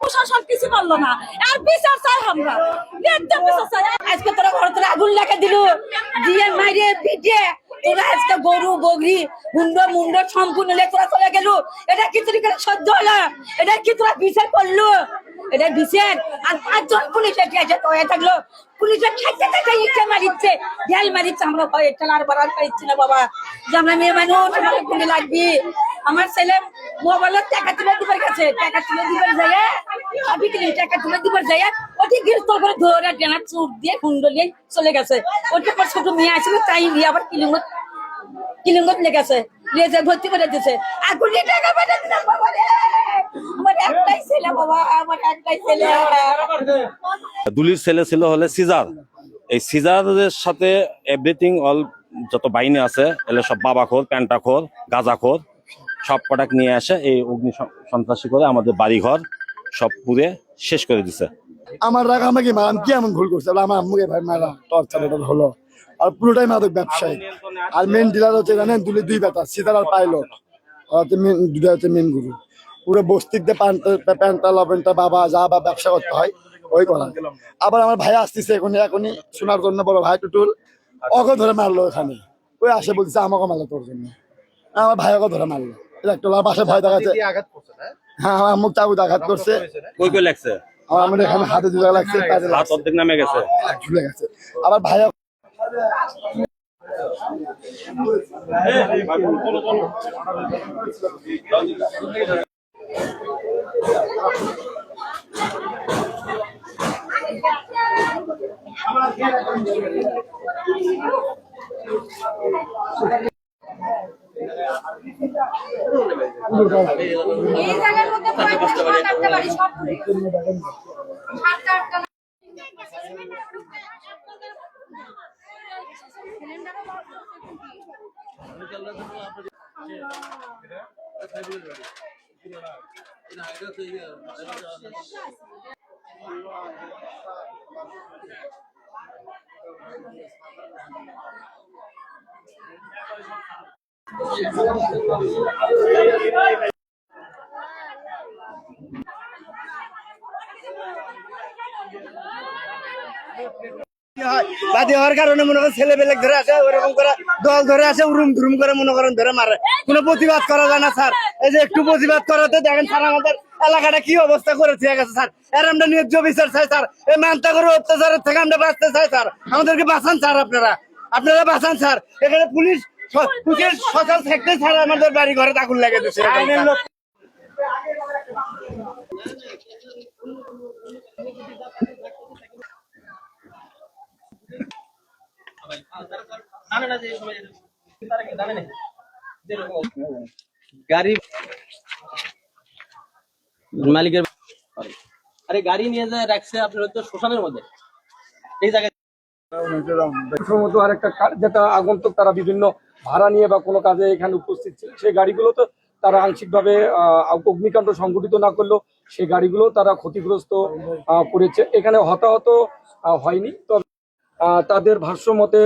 প্রশাসন কি চলে প্রশাসন আর আজকে তোরা ঘর তোরা আগুন দিয়ে মাইরে আজকে গরু, বগরি, মুন্ড মুন্ড সম্পূর্ণ তোরা চলে গেল। এটা কি তোর সহ্য হলো? এটা কি তোরা বিচার করল? এটা বিচার আর পাঁচজন পুলিশে গেছে তো এ থাকল পুলিশের খাইতে খাইতে ইটে মারিচ্ছে ঢেল মারিচ্ছে, আমরা ভয় আর বাড়ার পাইছি না বাবা। যে আমরা মেয়ে মানুষ, আমাদের গুলি লাগবে। আমার ছেলে মোবাইলের টাকা তুলে দিবার কাছে টাকা তুলে দিবার যায় ভাবি টাকা তুলে দিবার যায় ওটি গিরস্তল করে ধরে ডেনা চুপ দিয়ে কুণ্ডলিয়ে চলে গেছে। ওটা পর ছোট মেয়ে আসছিল তাই নিয়ে আবার কিলিঙ্গত কিলিঙ্গত লেগেছে যে ভর্তি করে দিয়েছে আগুন দিয়ে টাকা দিলাম বাবা একটাই ছেলে বাবা আমার একটাই ছেলে। দুলির ছেলে ছিল হলে সিজার। এই সিজারের সাথে এভরিথিং অল যত বাহিনী আছে এলে সব বাবাখোর প্যান্টাখোর গাঁজাখোর সব কটাক নিয়ে আসে এই অগ্নি সন্ত্রাসী করে আমাদের বাড়িঘর সব পুড়ে শেষ করে দিছে। আমার রাগ আমাকে মারাম কি এমন ভুল করছে? আমার আম্মুকে ভাই মারা টর্চার এটা হলো। আর পুরোটাই মাদক ব্যবসায়ী। আর মেন ডিলার হচ্ছে জানেন দুলি দুই বেটা সিতার আর পাইলট। ওরা হচ্ছে মেন দুটা হচ্ছে মেন গুরু পুরো বস্তিক দিয়ে প্যান্টা প্যান্টা লবেন্টা বাবা যা বা ব্যবসা করতে হয় ওই করা আবার আমার ভাই আসতেছে এখন এখনই শোনার জন্য বড় ভাই টুটুল। অগো ধরে মারলো এখানে ওই আসে বলছে আমাকে মারলো তোর জন্য। আমার ভাই ওকে ধরে মারলো। একটা বাসায় ভয় দেখাচ্ছে। হ্যাঁ আমার মুখ চাকু আঘাত করছে। কই কই লাগছে? আমার এখানে হাতে দুটো লাগছে হাত অর্ধেক নামে গেছে। ঝুলে গেছে। আবার ভাই এই জায়গার মধ্যে পঁয়ত্রিশ সাত আটটা বাড়ি? সব সাতটা আটটা বাদী হওয়ার কারণে মনে করেন ছেলে পেলে ধরে আসে ওরকম করে দল ধরে আসে, উরুম ধুরুম করে মনে করেন ধরে মারে। কোনো প্রতিবাদ করা যায় না, স্যার। এই যে একটু প্রতিবাদ করাতে দেখেন স্যার আমাদের এলাকাটা কি অবস্থা করে ঠিক আছে স্যার। এর আমরা ন্যায্য বিচার চাই স্যার এই মানতা করে অত্যাচারের থেকে আমরা বাঁচতে চাই স্যার। আমাদেরকে বাঁচান স্যার আপনারা। আপনারা বাঁচান স্যার। এখানে পুলিশ স- পুলিশ সকাল থাকতে স্যার আমাদের বাড়ি ঘরে আগুন লাগে দিচ্ছে গাড়ি মালিকের আরে গাড়ি নিয়ে যায়, রাখছে আপনার হয়তো শ্মশানের মধ্যে। এই জায়গায় আরেকটা কার- যেটা আগন্তুক তারা বিভিন্ন ভাড়া নিয়ে বা কোনো কাজে এখানে উপস্থিত ছিল, সেই গাড়িগুলো তো তারা আংশিকভাবে অগ্নিকাণ্ড সংঘটিত না করলেও সেই গাড়িগুলো তারা ক্ষতিগ্রস্ত করেছে। এখানে হতাহত হয়নি। তবে তাদের ভাষ্য মতে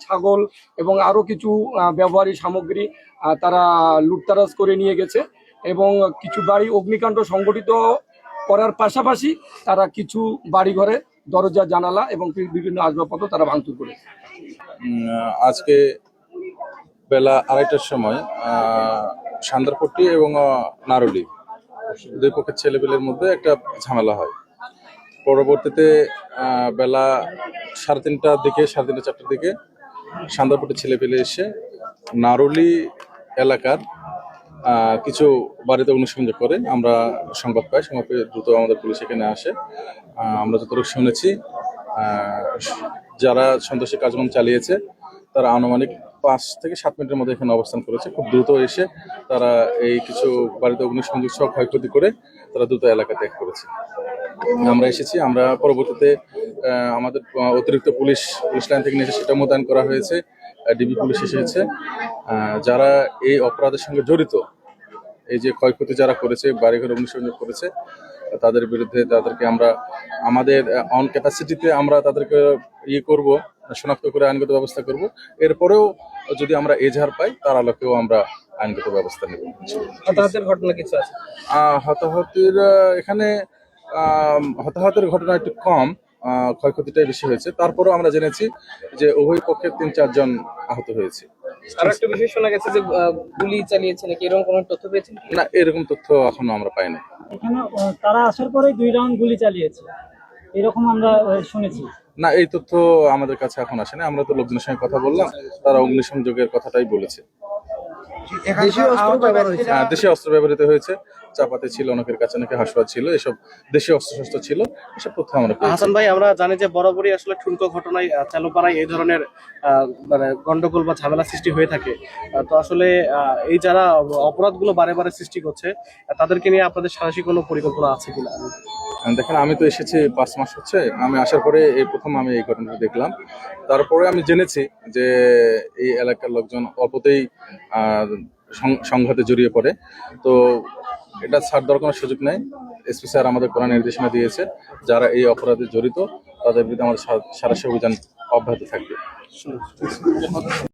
ছাগল এবং আরও কিছু ব্যবহারী সামগ্রী তারা লুটতারাজ করে নিয়ে গেছে। এবং কিছু বাড়ি অগ্নিকাণ্ড সংঘটিত করার পাশাপাশি তারা কিছু বাড়িঘরে দরজা জানালা এবং বিভিন্ন আসবাবপত্র তারা ভাঙচুর উম, আজকে বেলা আড়াইটার সময় সান্দারপট্টি এবং নারুলি দুই পক্ষের ছেলেপেলের মধ্যে একটা ঝামেলা হয়। পরবর্তীতে বেলা সাড়ে তিনটার দিকে সাড়ে তিনটা চারটার দিকে সান্দারপট্টির ছেলেপেলে এসে নারুলি এলাকার কিছু বাড়িতে অনুসন্ধান করে আমরা সংবাদ পাই। সংবাদ পেয়ে দ্রুত আমাদের পুলিশ এখানে আসে। আমরা যতটুকু শুনেছি যারা সন্ত্রাসী কার্যক্রম চালিয়েছে, তারা আনুমানিক পাঁচ থেকে সাত মিনিটের মধ্যে এখানে অবস্থান করেছে। খুব দ্রুত এসে তারা এই কিছু বাড়িতে অগ্নিসংযোগ সহ ক্ষয়ক্ষতি করে তারা দ্রুত এলাকা ত্যাগ করেছে। আমরা এসেছি, আমরা পরবর্তীতে আমাদের অতিরিক্ত পুলিশ পুলিশ লাইন থেকে নিয়ে সেটা মোতায়েন করা হয়েছে। ডিবি পুলিশ এসেছে। যারা এই অপরাধের সঙ্গে জড়িত এই যে ক্ষয়ক্ষতি যারা করেছে বাড়িঘর অগ্নিসংযোগ করেছে তাদের বিরুদ্ধে তাদেরকে আমরা আমাদের অন ক্যাপাসিটিতে আমরা তাদেরকে ইয়ে করব শনাক্ত করে আইনগত ব্যবস্থা করব। এরপরেও যদি আমরা এজাহার পাই তার আলোকেও আমরা আইনগত ব্যবস্থা নেব। হতাহতের ঘটনা কিছু আছে? আহ, হতাহতের এখানে হতাহতের ঘটনা একটু কম। ক্ষয়ক্ষতিটাই বেশি হয়েছে। তারপরেও আমরা জেনেছি যে উভয় পক্ষের তিন চারজন আহত হয়েছে। আর একটা বিষয় শোনা গেছে যে গুলি চালিয়েছে নাকি এরকম কোনো তথ্য পেয়েছেন না এরকম তথ্য এখনও আমরা পাইনি এখানে তারা আসার পরেই দুই রাউন্ড গুলি চালিয়েছে। এরকম আমরা শুনেছি। না এই তথ্য আমাদের কাছে এখন আসেনি আমরা তো লোকজনের সঙ্গে কথা বললাম তারা অগ্নিসংযোগের কথাটাই বলেছে। দেশীয় অস্ত্র ব্যবহার হয়েছে। আহ, দেশীয় অস্ত্র ব্যবহৃত হয়েছে। চাপাতে ছিল অনেকের কাছে নাকি হাসপাতাল ছিল। এসব দেশীয় অস্ত্র শস্ত্র ছিল। এসব তথ্য আমরা হাসান ভাই আমরা জানি যে বরাবরই আসলে ঠুনকো ঘটনায় আহ, চালুপাড়ায় এই ধরনের আহ, মানে গন্ডগোল বা ঝামেলা সৃষ্টি হয়ে থাকে। তো আসলে আহ, এই যারা অপরাধগুলো বারে বারে সৃষ্টি করছে তাদেরকে নিয়ে আপনাদের সাহসী কোনো পরিকল্পনা আছে কিনা? দেখেন, আমি তো এসেছি পাঁচ মাস হচ্ছে। আমি আসার পরে এই প্রথম আমি এই ঘটনাটা দেখলাম। তারপরে আমি জেনেছি যে এই এলাকার লোকজন অল্পতেই সংঘাতে জড়িয়ে পড়ে। তো এটা ছাড় দেওয়ার কোনো সুযোগ নেই। এসপি স্যার আমাদের কোরআন নির্দেশনা দিয়েছে, যারা এই অপরাধে জড়িত, তাদের বিরুদ্ধে আমাদের সা- সারাশি অভিযান অব্যাহত থাকবে।